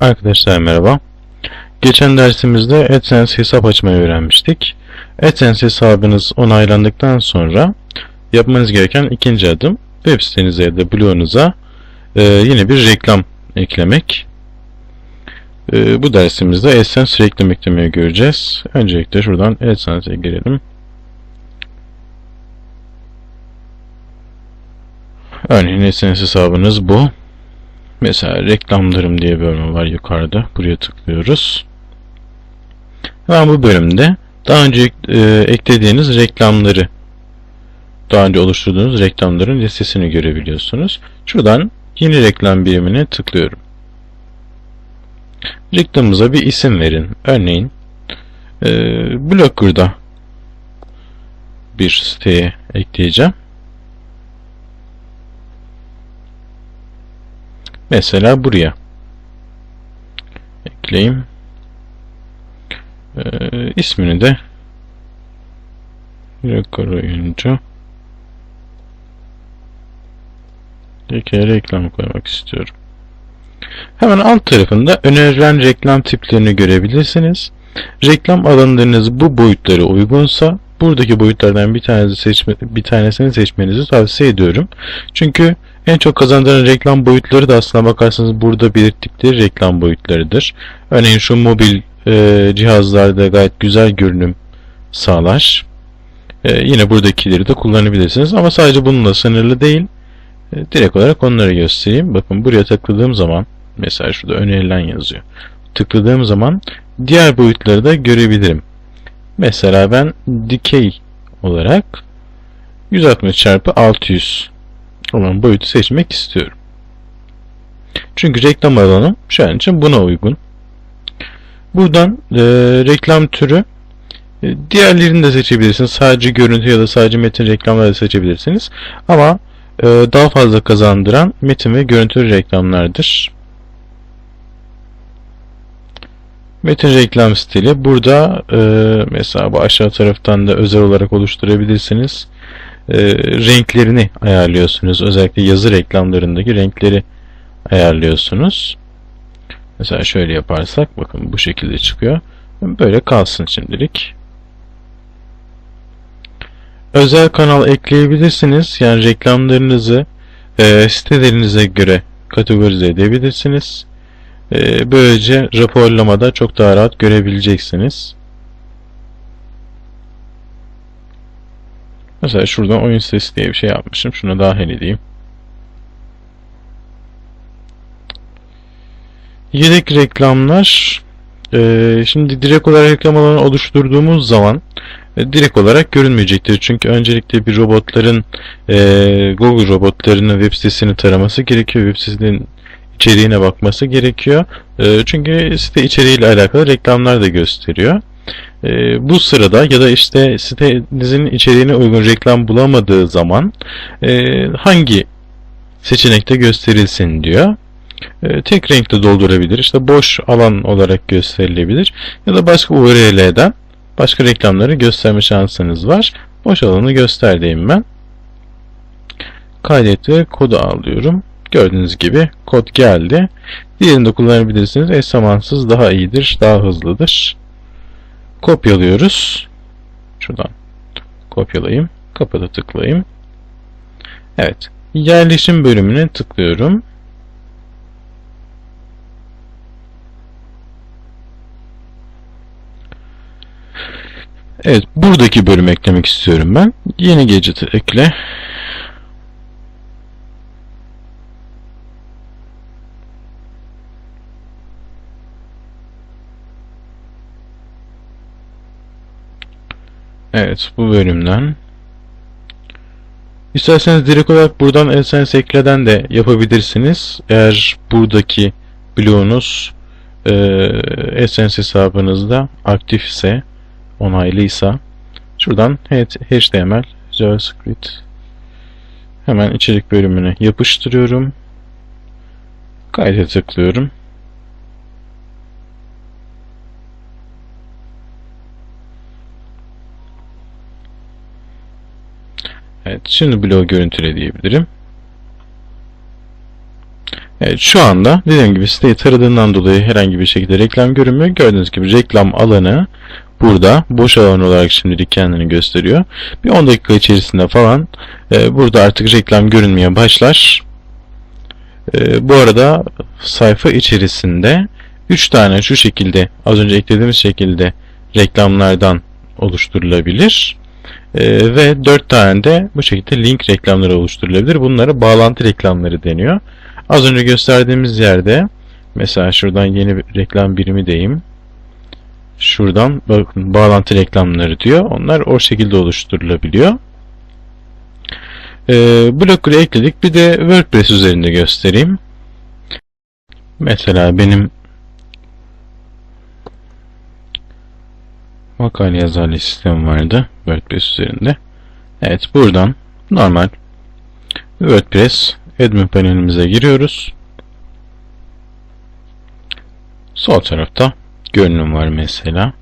Arkadaşlar merhaba. Geçen dersimizde AdSense hesap açmayı öğrenmiştik. AdSense hesabınız onaylandıktan sonra yapmanız gereken ikinci adım web sitenize ya da blogunuza e, yine bir reklam eklemek. E, bu dersimizde AdSense reklam eklemeyi göreceğiz. Öncelikle şuradan AdSense'e girelim. Örneğin AdSense hesabınız bu. Mesela reklamlarım diye bölüm var yukarıda. Buraya tıklıyoruz. Hemen bu bölümde daha önce e, eklediğiniz reklamları daha önce oluşturduğunuz reklamların listesini görebiliyorsunuz. Şuradan yeni reklam birimine tıklıyorum. Reklamımıza bir isim verin. Örneğin e, Blogger'da bir siteye ekleyeceğim. Mesela buraya ekleyeyim. Ee, ismini de rekor oyuncu Peki reklam koymak istiyorum. Hemen alt tarafında önerilen reklam tiplerini görebilirsiniz. Reklam alanlarınız bu boyutlara uygunsa buradaki boyutlardan bir tanesi seçme, bir tanesini seçmenizi tavsiye ediyorum. Çünkü en çok kazandıran reklam boyutları da aslına bakarsanız burada belirttikleri reklam boyutlarıdır. Örneğin şu mobil e, cihazlarda gayet güzel görünüm sağlar. E, yine buradakileri de kullanabilirsiniz ama sadece bununla sınırlı değil. E, direkt olarak onları göstereyim. Bakın buraya tıkladığım zaman mesela şurada önerilen yazıyor. Tıkladığım zaman diğer boyutları da görebilirim. Mesela ben dikey olarak 160 çarpı 600 olan boyutu seçmek istiyorum. Çünkü reklam alanım şu an için buna uygun. Buradan e, reklam türü e, diğerlerini de seçebilirsiniz. Sadece görüntü ya da sadece metin reklamları da seçebilirsiniz. Ama e, daha fazla kazandıran metin ve görüntü reklamlardır. Metin reklam stili. Burada e, mesela bu aşağı taraftan da özel olarak oluşturabilirsiniz. E, renklerini ayarlıyorsunuz. Özellikle yazı reklamlarındaki renkleri ayarlıyorsunuz. Mesela şöyle yaparsak bakın bu şekilde çıkıyor. Böyle kalsın şimdilik. Özel kanal ekleyebilirsiniz. Yani reklamlarınızı e, sitelerinize göre kategorize edebilirsiniz. E, böylece raporlamada çok daha rahat görebileceksiniz. Mesela şuradan oyun sitesi diye bir şey yapmışım. Şunu dahil edeyim. Yedek reklamlar e, şimdi direkt olarak reklam alanı oluşturduğumuz zaman e, direkt olarak görünmeyecektir. Çünkü öncelikle bir robotların e, Google robotlarının web sitesini taraması gerekiyor. Web sitesinin içeriğine bakması gerekiyor. E, çünkü site içeriğiyle alakalı reklamlar da gösteriyor. E, bu sırada ya da işte sitenizin içeriğine uygun reklam bulamadığı zaman e, hangi seçenekte gösterilsin diyor. E, tek renkte doldurabilir. İşte boş alan olarak gösterilebilir. Ya da başka URL'den başka reklamları gösterme şansınız var. Boş alanı göster diyeyim ben. Kaydet ve kodu alıyorum. Gördüğünüz gibi kod geldi. Diğerini de kullanabilirsiniz. Eş zamansız daha iyidir, daha hızlıdır. Kopyalıyoruz. Şuradan kopyalayayım. Kapata tıklayayım. Evet. Yerleşim bölümüne tıklıyorum. Evet, buradaki bölümü eklemek istiyorum ben. Yeni gadget'ı ekle. Evet, bu bölümden. İsterseniz direkt olarak buradan AdSense ekleden de yapabilirsiniz. Eğer buradaki bloğunuz e, AdSense hesabınızda aktif ise onaylıysa şuradan HTML JavaScript hemen içerik bölümüne yapıştırıyorum. Kayda tıklıyorum. Evet, şimdi bloğu görüntüle diyebilirim. Evet şu anda dediğim gibi siteyi taradığından dolayı herhangi bir şekilde reklam görünmüyor. Gördüğünüz gibi reklam alanı burada boş alan olarak şimdilik kendini gösteriyor. Bir 10 dakika içerisinde falan e, burada artık reklam görünmeye başlar. E, bu arada sayfa içerisinde 3 tane şu şekilde az önce eklediğimiz şekilde reklamlardan oluşturulabilir. E, ve 4 tane de bu şekilde link reklamları oluşturulabilir. Bunlara bağlantı reklamları deniyor. Az önce gösterdiğimiz yerde mesela şuradan yeni bir reklam birimi deyim. Şuradan bakın bağlantı reklamları diyor. Onlar o şekilde oluşturulabiliyor. Ee, blokları ekledik. Bir de WordPress üzerinde göstereyim. Mesela benim makale yazarlı sistem vardı WordPress üzerinde. Evet buradan normal WordPress admin panelimize giriyoruz. Sol tarafta görünüm var mesela.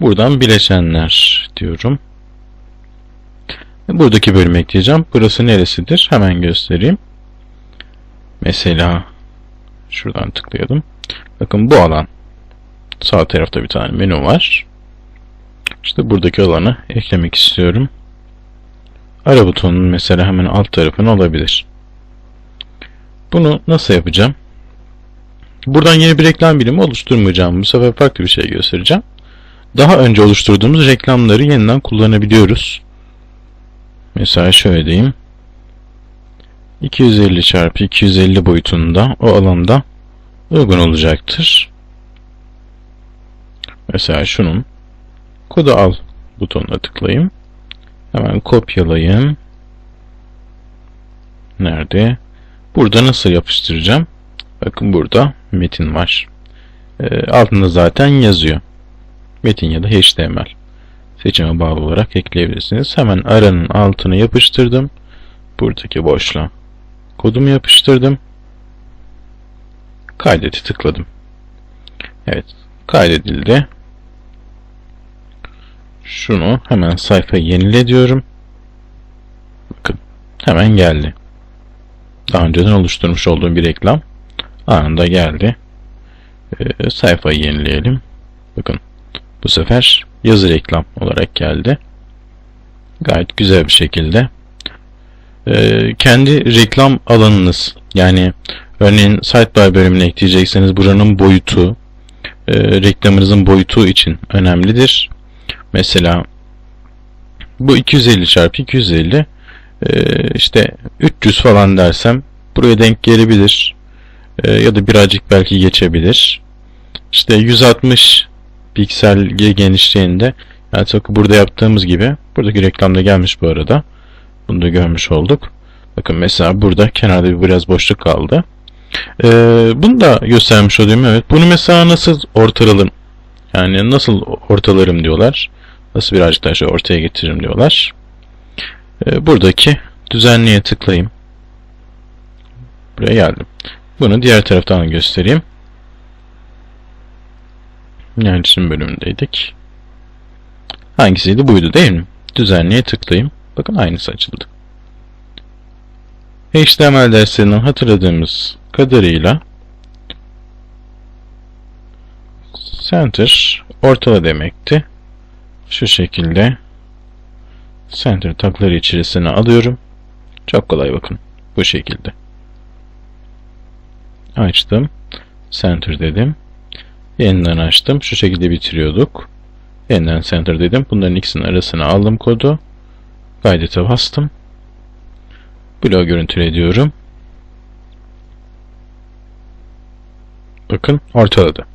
Buradan bileşenler diyorum. Buradaki bölümü ekleyeceğim. Burası neresidir? Hemen göstereyim. Mesela şuradan tıklayalım. Bakın bu alan. Sağ tarafta bir tane menü var. İşte buradaki alanı eklemek istiyorum. Ara butonunun mesela hemen alt tarafına olabilir. Bunu nasıl yapacağım? Buradan yeni bir reklam birimi oluşturmayacağım. Bu sefer farklı bir şey göstereceğim. Daha önce oluşturduğumuz reklamları yeniden kullanabiliyoruz. Mesela şöyle diyeyim. 250 çarpı 250 boyutunda o alanda uygun olacaktır. Mesela şunun kodu al butonuna tıklayayım. Hemen kopyalayayım. Nerede? Burada nasıl yapıştıracağım? Bakın burada metin var. E, altında zaten yazıyor. Metin ya da HTML. Seçime bağlı olarak ekleyebilirsiniz. Hemen aranın altına yapıştırdım. Buradaki boşluğa kodumu yapıştırdım. Kaydeti tıkladım. Evet. Kaydedildi. Şunu hemen sayfayı yenile diyorum. Bakın. Hemen geldi. Daha önceden oluşturmuş olduğum bir reklam anında geldi. Ee, sayfayı yenileyelim. Bakın bu sefer yazı reklam olarak geldi. Gayet güzel bir şekilde. Ee, kendi reklam alanınız yani örneğin sidebar bölümüne ekleyecekseniz buranın boyutu e, reklamınızın boyutu için önemlidir. Mesela bu 250 çarpı 250 e, işte 300 falan dersem buraya denk gelebilir. E, ya da birazcık belki geçebilir. İşte 160 piksel genişliğinde yani tıpkı burada yaptığımız gibi buradaki reklamda gelmiş bu arada. Bunu da görmüş olduk. Bakın mesela burada kenarda bir biraz boşluk kaldı. Ee, bunu da göstermiş olayım evet. Bunu mesela nasıl ortalarım yani nasıl ortalarım diyorlar. Nasıl birazcık daha şöyle ortaya getiririm diyorlar. Ee, buradaki düzenliğe tıklayayım. Buraya geldim. Bunu diğer taraftan göstereyim. İletişim bölümündeydik. Hangisiydi? Buydu değil mi? Düzenliğe tıklayayım. Bakın aynısı açıldı. HTML derslerinden hatırladığımız kadarıyla center ortala demekti. Şu şekilde center takları içerisine alıyorum. Çok kolay bakın. Bu şekilde. Açtım. Center dedim. Yeniden açtım. Şu şekilde bitiriyorduk. Yeniden center dedim. Bunların ikisinin arasına aldım kodu. Kaydete bastım. Bloğu görüntüle diyorum. Bakın ortaladı.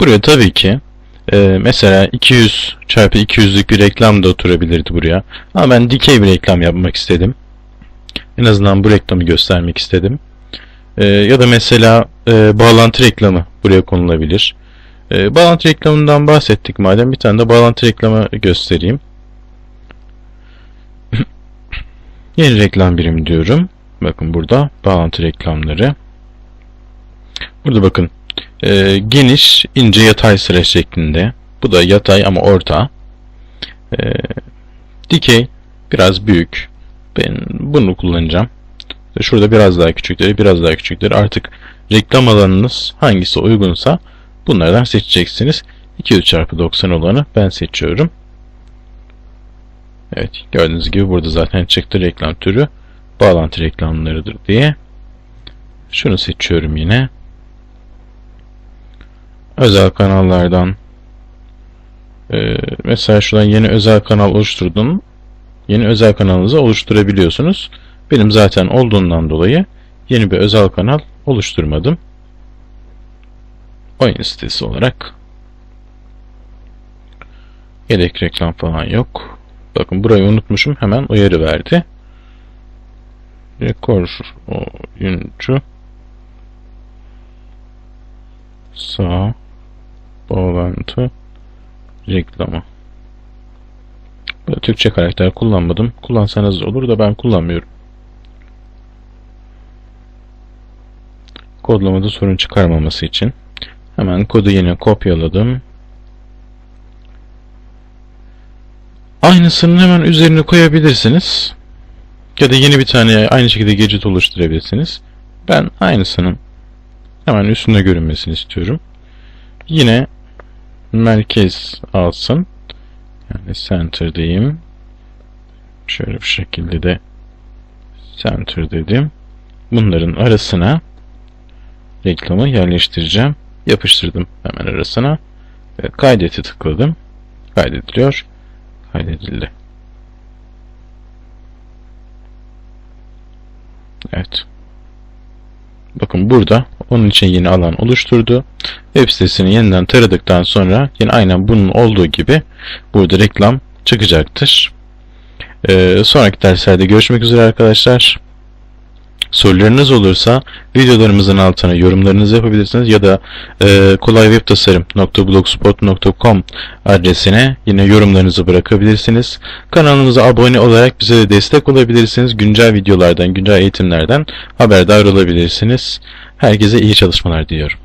Buraya tabii ki e, mesela 200 çarpı 200'lük bir reklam da oturabilirdi buraya. Ama ben dikey bir reklam yapmak istedim. En azından bu reklamı göstermek istedim. E, ya da mesela e, bağlantı reklamı buraya konulabilir. E, bağlantı reklamından bahsettik madem bir tane de bağlantı reklamı göstereyim. Yeni reklam birimi diyorum. Bakın burada bağlantı reklamları. Burada bakın e, geniş ince yatay sıra şeklinde. Bu da yatay ama orta. E, dikey biraz büyük. Ben bunu kullanacağım. Şurada biraz daha küçükleri, biraz daha küçükleri. Artık reklam alanınız hangisi uygunsa bunlardan seçeceksiniz. 200 çarpı 90 olanı ben seçiyorum. Evet gördüğünüz gibi burada zaten çıktı reklam türü bağlantı reklamlarıdır diye. Şunu seçiyorum yine. Özel kanallardan ee, mesela şuradan yeni özel kanal oluşturdum. Yeni özel kanalınızı oluşturabiliyorsunuz. Benim zaten olduğundan dolayı yeni bir özel kanal oluşturmadım. Oyun sitesi olarak yedek reklam falan yok. Bakın burayı unutmuşum. Hemen uyarı verdi. Rekor oyuncu sağ bağlantı reklamı. Böyle Türkçe karakter kullanmadım. Kullansanız olur da ben kullanmıyorum. Kodlamada sorun çıkarmaması için. Hemen kodu yine kopyaladım. Aynısının hemen üzerine koyabilirsiniz. Ya da yeni bir tane aynı şekilde gadget oluşturabilirsiniz. Ben aynısının hemen üstünde görünmesini istiyorum. Yine merkez alsın. Yani center diyeyim. Şöyle bir şekilde de center dedim. Bunların arasına reklamı yerleştireceğim. Yapıştırdım hemen arasına. Ve kaydeti tıkladım. Kaydediliyor. Kaydedildi. Evet. Bakın burada onun için yeni alan oluşturdu. Web sitesini yeniden taradıktan sonra yine aynen bunun olduğu gibi burada reklam çıkacaktır. Ee, sonraki derslerde görüşmek üzere arkadaşlar. Sorularınız olursa videolarımızın altına yorumlarınızı yapabilirsiniz ya da e, kolaywebtasarım.blogspot.com adresine yine yorumlarınızı bırakabilirsiniz. Kanalımıza abone olarak bize de destek olabilirsiniz. Güncel videolardan, güncel eğitimlerden haberdar olabilirsiniz. Herkese iyi çalışmalar diliyorum.